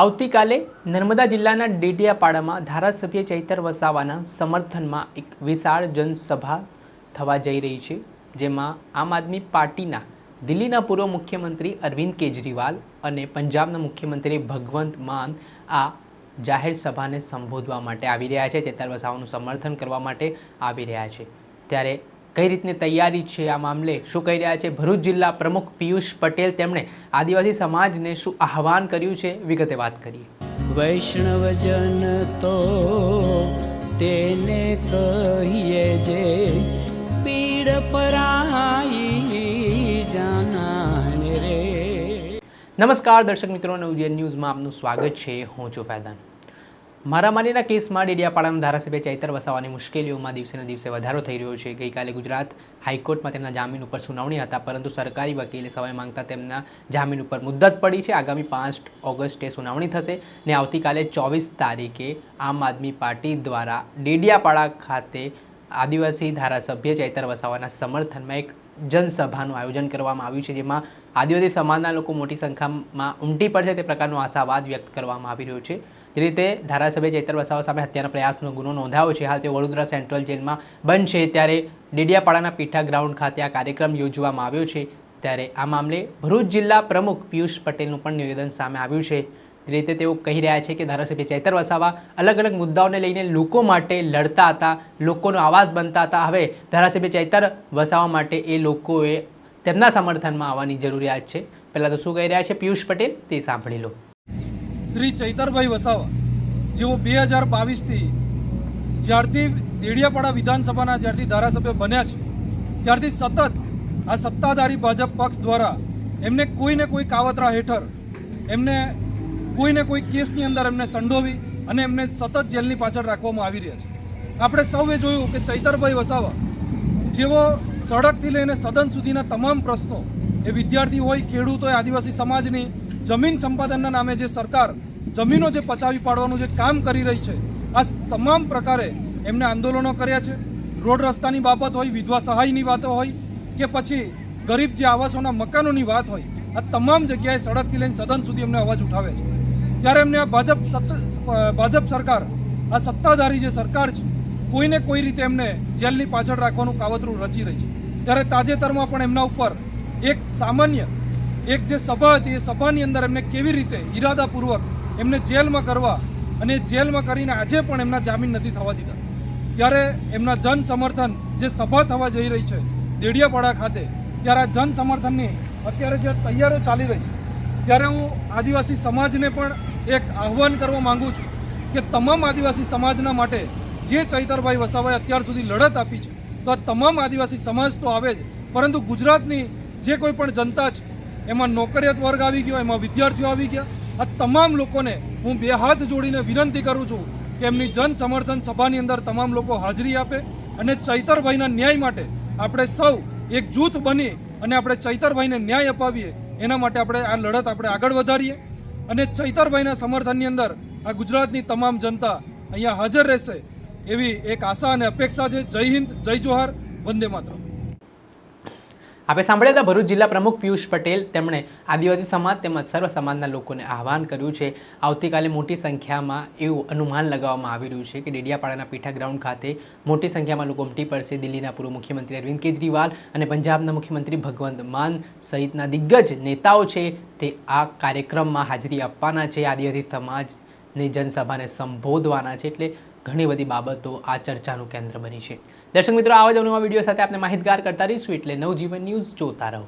આવતીકાલે નર્મદા જિલ્લાના ડેડિયાપાડામાં ધારાસભ્ય ચૈતર વસાવાના સમર્થનમાં એક વિશાળ જનસભા થવા જઈ રહી છે, જેમાં આમ આદમી પાર્ટીના દિલ્હીના પૂર્વ મુખ્યમંત્રી અરવિંદ કેજરીવાલ અને પંજાબના મુખ્યમંત્રી ભગવંત માન આ જાહેર સભાને સંબોધવા માટે આવી રહ્યા છે. ચૈતર વસાવાનું સમર્થન કરવા માટે આવી રહ્યા છે. ત્યારે કઈ રીતની તૈયારી છે આ મામલે? શું કહી રહ્યા છે? ભરૂચ જિલ્લા પ્રમુખ પિયુષ પટેલ તેમણે આદિવાસી સમાજને શું આહવાન કર્યું છે? વિગતે વાત કરીએ. વૈષ્ણવજન તો તેને કહીએ જે પીડ પરાઈ જાનાને રે. નમસ્કાર દર્શક મિત્રો ઉજ્જૈન ન્યૂઝમાં આપનું સ્વાગત છે. હું છું ફૈદાન મારામારીના કેસમાં ડેડિયાપાડાના ધારાસભ્ય ચૈતર વસાવાની મુશ્કેલીઓમાં દિવસેને દિવસે વધારો થઈ રહ્યો છે. ગઈકાલે ગુજરાત હાઈકોર્ટમાં તેમના જામીન ઉપર સુનાવણી હતા, પરંતુ સરકારી વકીલે સમય માંગતા તેમના જામીન ઉપર મુદ્દત પડી છે. આગામી પાંચ ઓગસ્ટે સુનાવણી થશે ને આવતીકાલે ચોવીસ તારીખે આમ આદમી પાર્ટી દ્વારા ડેડિયાપાડા ખાતે આદિવાસી ધારાસભ્ય ચૈતર વસાવાના સમર્થનમાં એક જનસભાનું આયોજન કરવામાં આવ્યું છે, જેમાં આદિવાસી સમાજના લોકો મોટી સંખ્યામાં ઉમટી પડશે તે પ્રકારનો આશાવાદ વ્યક્ત કરવામાં આવી રહ્યો છે. જે રીતે ધારાસભ્ય ચેતર વસાવા સામે હત્યાના પ્રયાસનો ગુનો નોંધાયો છે. હાલ તે વડોદરા સેન્ટ્રલ જેલમાં બંધ છે. ત્યારે ડેડિયાપાડાના પીઠા ગ્રાઉન્ડ ખાતે આ કાર્યક્રમ યોજવામાં આવ્યો છે. ત્યારે આ મામલે ભરૂચ જિલ્લા પ્રમુખ પિયુષ પટેલનું પણ નિવેદન સામે આવ્યું છે. જે રીતે તેઓ કહી રહ્યા છે કે ધારાસભ્ય ચેતર વસાવા અલગ અલગ મુદ્દાઓને લઈને લોકો માટે લડતા હતા, લોકોનો આવાજ બનતા હતા. હવે ધારાસભ્ય ચેતર વસાવા માટે એ લોકોએ તેમના સમર્થનમાં આવવાની જરૂરિયાત છે. પહેલાં તો શું કહી રહ્યા છે પિયુષ પટેલ? તે સાંભળી લો. શ્રી ચૈતરભાઈ વસાવા, જેઓ બે હજાર બાવીસથી જ્યારથી દેડિયાપાડા વિધાનસભાના, જ્યારથી ધારાસભ્ય બન્યા છે, ત્યારથી સતત આ સત્તાધારી ભાજપ પક્ષ દ્વારા એમને કોઈને કોઈ કાવતરા હેઠળ, એમને કોઈને કોઈ કેસની અંદર એમને સંડોવી અને એમને સતત જેલની પાછળ રાખવામાં આવી રહ્યા છે. આપણે સૌએ જોયું કે ચૈતરભાઈ વસાવા જેવો સડકથી લઈને સદન સુધીના તમામ પ્રશ્નો એ વિદ્યાર્થી હોય, ખેડૂત હોય, આદિવાસી સમાજની જમીન સંપાદનના નામે જે સરકાર જમીનો જે પચાવી પાડવાનું જે કામ કરી રહી છે, આ તમામ પ્રકારે એમને આંદોલનો કર્યા છે. રોડ રસ્તાની બાબત હોય, વિધવા સહાયની વાતો હોય કે પછી ગરીબ જે આવાસોના મકાનોની વાત હોય, આ તમામ જગ્યાએ સડકથી લઈને સદન સુધી એમને અવાજ ઉઠાવે છે. ત્યારે એમને આ ભાજપ ભાજપ સરકાર, આ સત્તાધારી જે સરકાર છે, કોઈને કોઈ રીતે એમને જેલની પાછળ રાખવાનું કાવતરું રચી રહી છે. ત્યારે તાજેતરમાં પણ એમના ઉપર એક સામાન્ય એક જે સભા હતી, એ સભાની અંદર એમને કેવી રીતે ઈરાદાપૂર્વક એમને જેલમાં કરવા અને જેલમાં કરીને આજે પણ એમના જામીન નથી થવા દીધા. ત્યારે એમના જન સમર્થન જે સભા થવા જઈ રહી છે, દેડિયાપાડા ખાતે, ત્યારે આ જન સમર્થનની અત્યારે જે તૈયારીઓ ચાલી રહી છે, ત્યારે હું આદિવાસી સમાજને પણ એક આહ્વાન કરવા માંગુ છું કે તમામ આદિવાસી સમાજના માટે જે ચૈતરભાઈ વસાવાએ અત્યાર સુધી લડત આપી છે, તો આ તમામ આદિવાસી સમાજ તો આવે જ. પરંતુ ગુજરાતની જે કોઈ પણ જનતા છે એમાં નોકરિયાત વર્ગ આવી ગયો, એમાં વિદ્યાર્થીઓ આવી ગયા. આ તમામ લોકોને હું બે હાથ જોડીને વિનંતી કરું છું કે એમની જન સમર્થન સભાની અંદર તમામ લોકો હાજરી આપે અને ચૈતરભાઈના ન્યાય માટે આપણે સૌ એક જૂથ બની અને આપણે ચૈતરભાઈને ન્યાય અપાવીએ. એના માટે આપણે આ લડત આપણે આગળ વધારીએ. અને ચૈતરભાઈના સમર્થનની અંદર આ ગુજરાતની તમામ જનતા અહીંયા હાજર રહેશે એવી એક આશા અને અપેક્ષા છે. જય હિન્દ, જય જોહાર, વંદે માતરમ. આપણે સાંભળ્યા હતા, ભરૂચ જિલ્લા પ્રમુખ પિયુષ પટેલ તેમણે આદિવાસી સમાજ તેમજ સર્વ સમાજના લોકોને આહવાન કર્યું છે. આવતીકાલે મોટી સંખ્યામાં એવું અનુમાન લગાવવામાં આવી રહ્યું છે કે ડેડિયાપાડાના પીઠા ગ્રાઉન્ડ ખાતે મોટી સંખ્યામાં લોકો ઉમટી પડશે. દિલ્હીના પૂર્વ મુખ્યમંત્રી અરવિંદ કેજરીવાલ અને પંજાબના મુખ્યમંત્રી ભગવંત માન સહિતના દિગ્ગજ નેતાઓ છે તે આ કાર્યક્રમમાં હાજરી આપવાના છે. આદિવાસી સમાજની જનસભાને સંબોધવાના છે એટલે ઘણી બધી બાબતો આ ચર્ચાનું કેન્દ્ર બની છે. દર્શક મિત્રો, આવા જ અવનવા વીડિયો સાથે આપણે માહિતગાર કરતા રહીશું. એટલે નવજીવન ન્યૂઝ જોતા રહો.